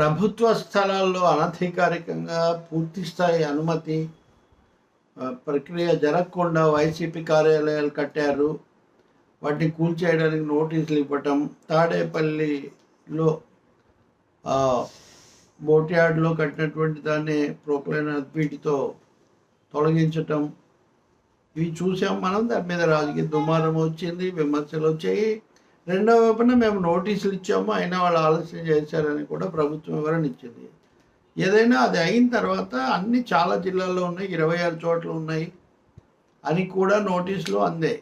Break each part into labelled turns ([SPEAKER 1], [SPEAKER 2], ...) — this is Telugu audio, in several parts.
[SPEAKER 1] ప్రభుత్వ స్థలాల్లో అనధికారికంగా పూర్తి స్థాయి అనుమతి ప్రక్రియ జరగకుండా వైసీపీ కార్యాలయాలు కట్టారు. వాటిని కూల్చేయడానికి నోటీసులు ఇవ్వటం తాడేపల్లిలో ఆ, బోట్యార్డ్లో కట్టినటువంటి దాన్ని ప్రోక్లైన వీటితో తొలగించటం. ఇవి చూసాం మనం దాని మీద రాజకీయ దుమారం వచ్చింది విమర్శలు వచ్చాయి. రెండవ వైపున మేము నోటీసులు ఇచ్చాము అయినా వాళ్ళు ఆలస్యం చేశారని కూడా ప్రభుత్వం వివరణ ఇచ్చింది. ఏదైనా అది అయిన తర్వాత అన్ని చాలా జిల్లాల్లో ఉన్నాయి ఇరవై ఆరు చోట్ల ఉన్నాయి అని కూడా నోటీసులు అందాయి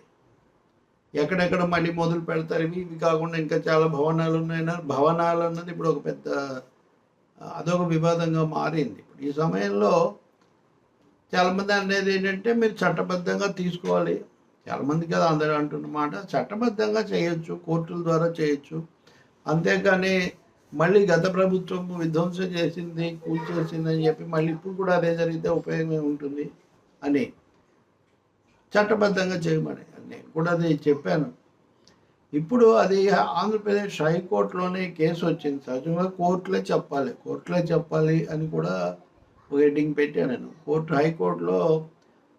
[SPEAKER 1] ఎక్కడెక్కడ మళ్ళీ మొదలు పెడతారు ఇవి ఇవి కాకుండా ఇంకా చాలా భవనాలు ఉన్నాయన్నారు భవనాలు అన్నది ఇప్పుడు ఒక పెద్ద అదొక వివాదంగా మారింది. ఇప్పుడు ఈ సమయంలో చాలామంది అనేది ఏంటంటే మీరు చట్టబద్ధంగా తీసుకోవాలి చాలామంది కదా అందరూ అంటున్నమాట చట్టబద్ధంగా చేయొచ్చు కోర్టుల ద్వారా చేయొచ్చు. అంతేకాని మళ్ళీ గత ప్రభుత్వం విధ్వంసం చేసింది కూల్చేసింది అని చెప్పి మళ్ళీ ఇప్పుడు కూడా అదే జరిగితే ఉపయోగమే ఉంటుంది అని చట్టబద్ధంగా చేయమని నేను కూడా అది చెప్పాను. ఇప్పుడు అది ఆంధ్రప్రదేశ్ హైకోర్టులోనే కేసు వచ్చింది. సహజంగా కోర్టులే చెప్పాలి కోర్టులే చెప్పాలి అని కూడా ఒక హెడ్డింగ్ పెట్టాను నేను. కోర్టు హైకోర్టులో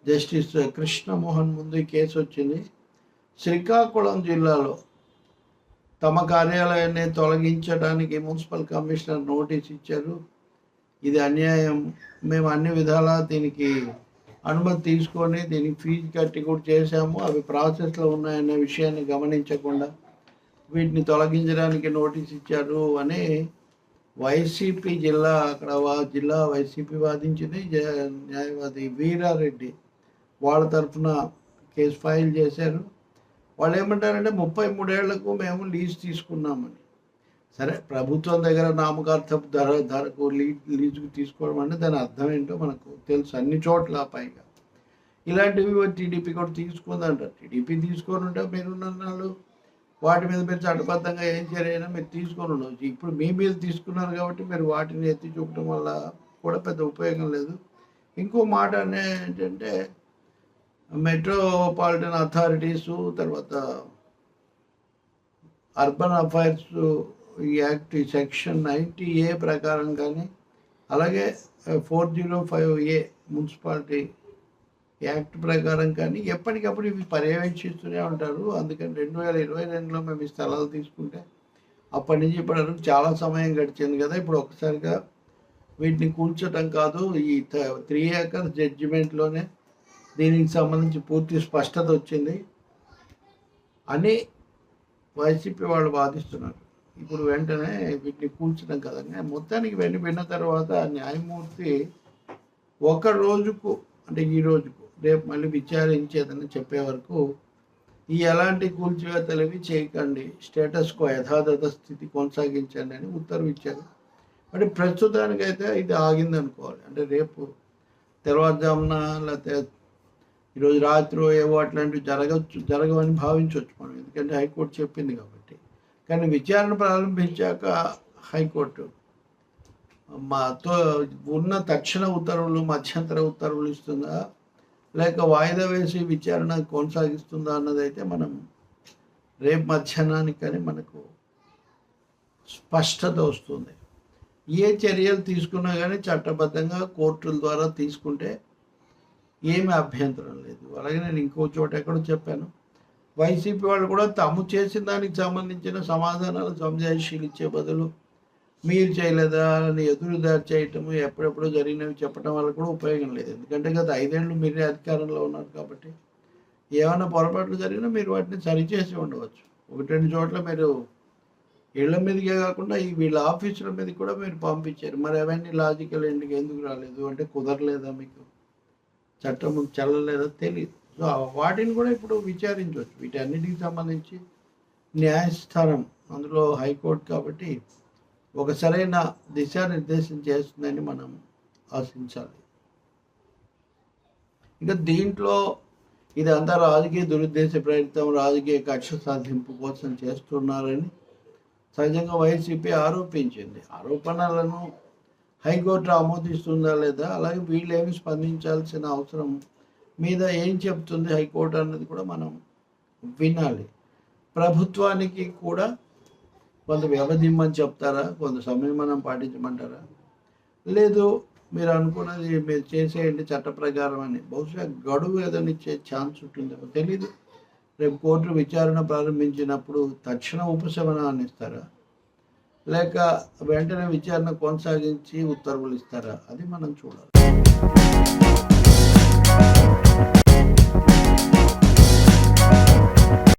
[SPEAKER 1] జస్టిస్ కృష్ణమోహన్ ముందు ఈ కేసు వచ్చింది. శ్రీకాకుళం జిల్లాలో తమ కార్యాలయాన్ని తొలగించడానికి మున్సిపల్ కమిషనర్ నోటీస్ ఇచ్చారు. ఇది అన్యాయం. మేము అన్ని విధాలా దీనికి అనుమతి తీసుకొని దీనికి ఫీజు కట్టి కూడా చేశాము. అవి ప్రాసెస్లో ఉన్నాయనే విషయాన్ని గమనించకుండా వీటిని తొలగించడానికి నోటీస్ ఇచ్చారు అని వైసీపీ జిల్లా అక్కడ వా- జిల్లా వైసీపీ వాదించింది. జ- న్యాయవాది వీరారెడ్డి. వాళ్ళ తరఫున కేసు ఫైల్ చేశారు. వాళ్ళు ఏమంటారంటే ముప్పై మూడేళ్ళకు మేము లీజ్ తీసుకున్నామని. సరే ప్రభుత్వం దగ్గర నామకార్థపు ధర ధరకు లీ లీజుకు తీసుకోవడం అంటే దాని అర్థం ఏంటో మనకు తెలుసు అన్ని చోట్ల పైగా. ఇలాంటివి టీడీపీ కూడా తీసుకుందంటారు టీడీపీ తీసుకొని ఉంటే మీరు నన్నాళ్ళు వాటి మీద మీరు చట్టబద్ధంగా ఏం చర్యైనా మీరు తీసుకొని ఉండవచ్చు. ఇప్పుడు మీ మీద తీసుకున్నారు కాబట్టి మీరు వాటిని ఎత్తి చూపడం వల్ల కూడా పెద్ద ఉపయోగం లేదు. ఇంకో మాట అనే ఏంటంటే మెట్రోపాలిటన్ అథారిటీస్ తర్వాత అర్బన్ అఫైర్స్ ఈ యాక్ట్ సెక్షన్ నైంటీ ఏ ప్రకారం కానీ అలాగే four zero five A municipality act ప్రకారం కానీ ఎప్పటికప్పుడు ఇవి పర్యవేక్షిస్తూనే ఉంటారు. అందుకని రెండు వేల ఇరవై రెండులో మేము ఈ స్థలాలు తీసుకుంటే అప్పటి నుంచి ఇప్పటి వరకు చాలా సమయం గడిచింది కదా. ఇప్పుడు ఒకసారిగా వీటిని కూల్చటం కాదు ఈ త్రీ ఏకర్స్ జడ్జిమెంట్లోనే దీనికి సంబంధించి పూర్తి స్పష్టత వచ్చింది. అని వైసీపీ వాళ్ళు వాదిస్తున్నారు. ఇప్పుడు వెంటనే వీటిని కూల్చడం కదండి. మొత్తానికి వెళ్ళి విన్న తర్వాత న్యాయమూర్తి ఒక రోజుకు అంటే ఈ రోజుకు రేపు మళ్ళీ విచారించేదని చెప్పే వరకు ఈ ఎలాంటి కూల్చివేతలవి చేయకండి. స్టేటస్ కో యథాతథ స్థితి కొనసాగించండి అని ఉత్తర్వు ఇచ్చారు. అంటే ప్రస్తుతానికైతే ఇది ఆగింది అనుకోవాలి అంటే రేపు తెల్లవారుజామున లేకపోతే ఈరోజు రాత్రి ఏవో అట్లాంటివి జరగచ్చు జరగవని భావించవచ్చు మనం. ఎందుకంటే హైకోర్టు చెప్పింది కాబట్టి. కానీ విచారణ ప్రారంభించాక హైకోర్టు మాతో ఉన్న తక్షణ ఉత్తర్వులు మధ్యంతర ఉత్తర్వులు ఇస్తుందా? లేక వాయిదా వేసి విచారణ కొనసాగిస్తుందా అన్నది అయితే మనం రేపు మధ్యాహ్నానికి కానీ మనకు స్పష్టత వస్తుంది. ఏ చర్యలు తీసుకున్నా కానీ చట్టబద్ధంగా కోర్టుల ద్వారా తీసుకుంటే ఏమి అభ్యంతరం లేదు. అలాగే నేను ఇంకో చోట ఎక్కడో చెప్పాను. వైసీపీ వాళ్ళు కూడా తాము చేసిన దానికి సంబంధించిన సమాధానాలు సంజాయిషీలు ఇచ్చే బదులు మీరు చేయలేదా అని ఎదురుదారి చేయటం ఎప్పుడెప్పుడు జరిగినవి చెప్పడం వల్ల కూడా ఉపయోగం లేదు. ఎందుకంటే గత ఐదేళ్ళు మీరే అధికారంలో ఉన్నారు కాబట్టి ఏమైనా పొరపాట్లు జరిగినా మీరు వాటిని సరిచేసి ఉండవచ్చు. ఒకటి రెండు చోట్ల మీరు ఇళ్ళ మీదకే కాకుండా ఈ వీళ్ళ ఆఫీసుల మీద కూడా మీరు పంపించారు. మరి అవన్నీ లాజికల్ ఎందుకు ఎందుకు రాలేదు? అంటే కుదరలేదా మీకు? చట్టం చెల్లలేదో తెలియదు సో వాటిని కూడా ఇప్పుడు విచారించవచ్చు. వీటన్నిటికి సంబంధించి న్యాయస్థానం అందులో హైకోర్టు కాబట్టి ఒక సరైన దిశానిర్దేశం చేస్తుందని మనం ఆశించాలి. ఇంకా దీంట్లో ఇదంతా రాజకీయ దురుద్దేశ ప్రయత్నం రాజకీయ కక్ష సాధింపు కోసం చేస్తున్నారని సహజంగా వైసీపీ ఆరోపించింది. ఆరోపణలను హైకోర్టు ఆమోదిస్తుందా లేదా? అలాగే వీళ్ళేమి స్పందించాల్సిన అవసరం మీద ఏం చెప్తుంది హైకోర్టు అన్నది కూడా మనం వినాలి. ప్రభుత్వానికి కూడా కొంత వ్యవధి ఇమ్మని చెప్తారా? కొంత సమయం మనం పాటించమంటారా? లేదు మీరు అనుకున్నది మీరు చేసేయండి చట్ట ప్రకారం అని. బహుశా గడువు ఏదైనా ఇచ్చే ఛాన్స్ ఉంటుందేమో తెలీదు. రేపు కోర్టు విచారణ ప్రారంభించినప్పుడు తక్షణ ఉపశమనాన్ని ఇస్తారా? లేక వెంటనే విచారణ కొనసాగించి ఉత్తర్వులు ఇస్తారా? అది మనం చూడాలి.